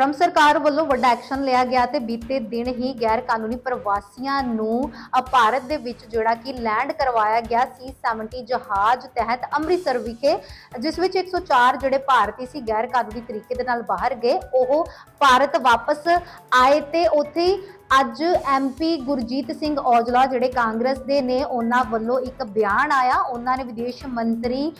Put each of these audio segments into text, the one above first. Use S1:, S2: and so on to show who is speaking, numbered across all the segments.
S1: Trump ਸਰਕਾਰ ਵੱਲੋਂ ਵੱਡਾ ਐਕਸ਼ਨ ਲਿਆ ਗਿਆ ਤੇ ਬੀਤੇ ਦਿਨ ਹੀ ਗੈਰ ਕਾਨੂੰਨੀ ਪ੍ਰਵਾਸੀਆਂ ਨੂੰ ਭਾਰਤ ਦੇ ਵਿੱਚ ਜਿਹੜਾ ਕਿ ਲੈਂਡ ਕਰਵਾਇਆ ਗਿਆ ਸੀ 70 ਜਹਾਜ਼ ਤਹਿਤ ਅੰਮ੍ਰਿਤਸਰ ਵਿਖੇ, ਜਿਸ ਵਿੱਚ 104 ਜਿਹੜੇ ਭਾਰਤੀ ਸੀ ਗੈਰ ਕਾਨੂੰਨੀ ਤਰੀਕੇ ਦੇ ਨਾਲ ਬਾਹਰ ਗਏ, ਉਹ ਭਾਰਤ ਵਾਪਸ ਆਏ ਤੇ ਉੱਥੇ ਅੱਜ ਐਮਪੀ ਗੁਰਜੀਤ ਸਿੰਘ ਔਜਲਾ ਜਿਹੜੇ ਕਾਂਗਰਸ ਦੇ ਨੇ, ਉਹਨਾਂ ਵੱਲੋਂ ਇੱਕ ਬਿਆਨ ਆਇਆ। ਉਹਨਾਂ ਨੇ ਵਿਦੇਸ਼ ਮੰਤਰੀ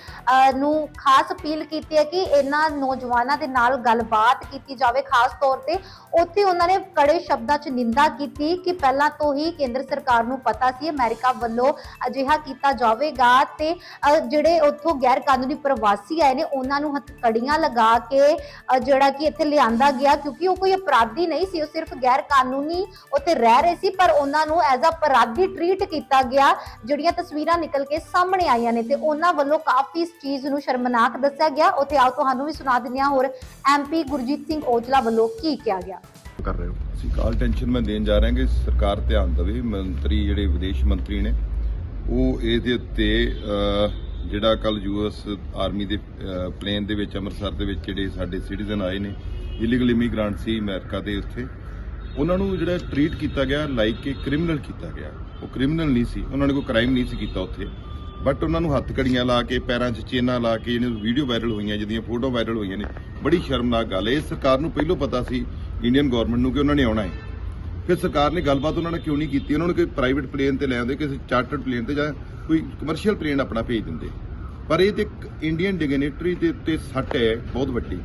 S1: ਨੂੰ ਖਾਸ ਅਪੀਲ ਕੀਤੀ ਹੈ ਕਿ ਇਹਨਾਂ ਨੌਜਵਾਨਾਂ ਦੇ ਨਾਲ ਗੱਲਬਾਤ ਕੀਤੀ ਜਾਵੇ। ਖਾਸ ਤੌਰ ਤੇ ਉੱਥੇ ਉਹਨਾਂ ਨੇ ਕੜੇ ਸ਼ਬਦਾਂ 'ਚ ਨਿੰਦਾ ਕੀਤੀ ਕਿ ਪਹਿਲਾਂ ਤੋਂ ਹੀ ਕੇਂਦਰ ਸਰਕਾਰ ਨੂੰ ਪਤਾ ਸੀ ਅਮਰੀਕਾ ਵੱਲੋਂ ਅਜਿਹਾ ਕੀਤਾ ਜਾਵੇਗਾ ਤੇ ਜਿਹੜੇ ਉੱਥੋਂ ਗੈਰ ਕਾਨੂੰਨੀ ਪ੍ਰਵਾਸੀ ਆਏ ਨੇ, ਉਹਨਾਂ ਨੂੰ ਹੱਥਕੜੀਆਂ ਲਗਾ ਕੇ ਜਿਹੜਾ ਕਿ ਇੱਥੇ ਲਿਆਂਦਾ ਗਿਆ ਕਿਉਂਕਿ ਉਹ ਕੋਈ ਅਪਰਾਧੀ ਨਹੀਂ ਸੀ, ਉਹ ਸਿਰਫ ਗੈਰ ਕਾਨੂੰਨੀ ਉੱਥੇ ਰਹਿ ਰਹੇ ਸੀ, ਪਰ ਉਹਨਾਂ ਨੂੰ ਐਜ਼ ਅ ਅਪਰਾਧੀ ਟਰੀਟ ਕੀਤਾ ਗਿਆ, ਜਿਹੜੀਆਂ ਤਸਵੀਰਾਂ ਨਿਕਲ ਕੇ ਸਾਹਮਣੇ ਆਈਆਂ ਨੇ ਤੇ ਉਹਨਾਂ ਵੱਲੋਂ ਕਾਫੀ ਇਸ ਚੀਜ਼ ਨੂੰ ਸ਼ਰਮਨਾਕ ਦੱਸਿਆ ਗਿਆ। ਉੱਥੇ ਆਓ, ਤੁਹਾਨੂੰ ਵੀ ਸੁਣਾ ਦਿੰਦੇ ਹਾਂ ਹੋਰ ਐਮਪੀ ਗੁਰਜੀਤ ਸਿੰਘ ਔਜਲਾ ਵੱਲੋਂ ਕੀ ਕਿਹਾ ਗਿਆ?
S2: ਕਰ ਰਹੇ ਹੋ।
S3: ਅਸੀਂ ਕਾਲ ਟੈਨਸ਼ਨ ਮੈਂ ਦੇਣ ਜਾ ਰਹੇ ਹਾਂ ਕਿ ਸਰਕਾਰ ਧਿਆਨ ਦੇਵੇ, ਮੰਤਰੀ ਜਿਹੜੇ ਵਿਦੇਸ਼ ਮੰਤਰੀ ਨੇ, ਉਹ ਇਹਦੇ ਉੱਤੇ ਜਿਹੜਾ ਕੱਲ ਯੂਐਸ ਆਰਮੀ ਦੇ ਪਲੇਨ ਦੇ ਵਿੱਚ, ਅੰਮ੍ਰਿਤਸਰ ਦੇ ਵਿੱਚ ਜਿਹੜੇ ਸਾਡੇ ਸਿਟੀਜ਼ਨ ਆਏ ਨੇ ਇਲੀਗਲ ਇਮੀਗ੍ਰੈਂਟ ਸੀ ਅਮਰੀਕਾ ਦੇ ਉੱਥੇ ਉਹਨਾਂ ਨੂੰ ਜਿਹੜਾ ਟਰੀਟ ਕੀਤਾ ਗਿਆ ਲਾਈਕ ਕਿ ਕ੍ਰਿਮੀਨਲ ਕੀਤਾ ਗਿਆ। ਉਹ ਕ੍ਰਿਮੀਨਲ ਨਹੀਂ ਸੀ। ਉਹਨਾਂ ਨੇ ਕੋਈ ਕ੍ਰਾਈਮ ਨਹੀਂ ਸੀ ਕੀਤਾ ਉੱਥੇ। ਬਟ ਉਹਨਾਂ ਨੂੰ ਹੱਥ ਕੜੀਆਂ ਲਾ ਕੇ, ਪੈਰਾਂ 'ਚ ਚੇਨਾਂ ਲਾ ਕੇ ਜਿਹਨੇ ਵੀਡੀਓ ਵਾਇਰਲ ਹੋਈਆਂ, ਜਿਹਦੀਆਂ ਫੋਟੋ ਵਾਇਰਲ ਹੋਈਆਂ ਨੇ। ਬੜੀ ਸ਼ਰਮਨਾਕ ਗੱਲ ਹੈ। ਇਹ ਸਰਕਾਰ ਨੂੰ ਪਹਿਲਾਂ ਪਤਾ ਸੀ ਇੰਡੀਅਨ ਗਵਰਨਮੈਂਟ ਨੂੰ ਕਿ ਉਹਨਾਂ ਨੇ ਆਉਣਾ ਹੈ। ਫਿਰ ਸਰਕਾਰ ਨੇ ਗੱਲਬਾਤ ਉਹਨਾਂ ਨਾਲ ਕਿਉਂ ਨਹੀਂ ਕੀਤੀ? ਉਹਨਾਂ ਨੂੰ ਕੋਈ ਪ੍ਰਾਈਵੇਟ ਪਲੇਨ ਤੇ ਲੈ ਆਉਂਦੇ, ਕਿਸੇ ਚਾਰਟਰਡ ਪਲੇਨ ਤੇ ਜਾਂ ਕੋਈ ਕਮਰਸ਼ੀਅਲ ਪਲੇਨ ਆਪਣਾ ਭੇਜ ਦਿੰਦੇ। ਪਰ ਇਹ ਤੇ ਇੱਕ ਇੰਡੀਅਨ ਡਿਗਨੇਟਰੀ ਦੇ ਉੱਤੇ ਸੱਟ ਹੈ, ਬਹੁਤ ਵੱਡੀ।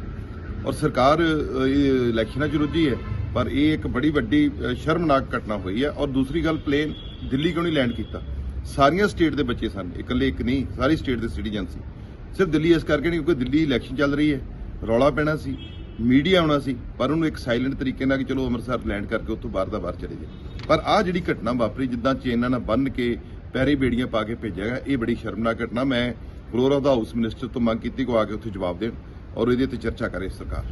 S3: ਔਰ ਸਰਕਾਰ ਇਹ ਇਲੈਕਸ਼ਨਾਂ 'ਚ ਰੁੱਝੀ ਹੈ। ਪਰ ਇਹ ਇੱਕ ਬੜੀ ਵੱਡੀ ਸ਼ਰਮਨਾਕ ਘਟਨਾ ਹੋਈ ਹੈ ਔਰ ਦੂਸਰੀ ਗੱਲ ਪਲੇਨ ਦਿੱਲੀ ਕਿਉਂ ਨਹੀਂ ਲੈਂਡ ਕੀਤਾ? ਸਾਰੀਆਂ ਸਟੇਟ ਦੇ ਬੱਚੇ ਸਨ, ਇਕੱਲੇ ਇੱਕ ਨਹੀਂ, ਸਾਰੀ ਸਟੇਟ ਦੇ ਸਿਟੀਜ਼ਨ ਸੀ। ਸਿਰਫ ਦਿੱਲੀ ਇਸ ਕਰਕੇ ਨਹੀਂ ਕਿਉਂਕਿ ਦਿੱਲੀ ਇਲੈਕਸ਼ਨ ਚੱਲ ਰਹੀ ਹੈ, ਰੌਲਾ ਪੈਣਾ ਸੀ ਮੀਡੀਆ ਆਉਣਾ ਸੀ, ਪਰ ਉਹਨੂੰ ਇੱਕ ਸਾਇਲੈਂਟ ਤਰੀਕੇ ਨਾਲ ਕਿ ਚਲੋ ਅੰਮ੍ਰਿਤਸਰ ਲੈਂਡ ਕਰਕੇ ਉੱਥੋਂ ਬਾਹਰ ਦਾ ਬਾਹਰ ਚਲੇ ਜਾਏ। ਪਰ ਆਹ ਜਿਹੜੀ ਘਟਨਾ ਵਾਪਰੀ, ਜਿੱਦਾਂ ਚੇਨਾਂ ਨਾਲ ਬੰਨ ਕੇ ਪੈਰੀ ਬੇੜੀਆਂ ਪਾ ਕੇ ਭੇਜਿਆ ਗਿਆ, ਇਹ ਬੜੀ ਸ਼ਰਮਨਾਕ ਘਟਨਾ। ਮੈਂ floor of the house minister ਤੋਂ ਮੰਗ ਕੀਤੀ ਕੋ ਆ ਕੇ ਉੱਥੇ ਜਵਾਬ ਦੇਣ ਔਰ ਇਹਦੇ ਤੇ ਚਰਚਾ ਕਰੇ ਸਰਕਾਰ।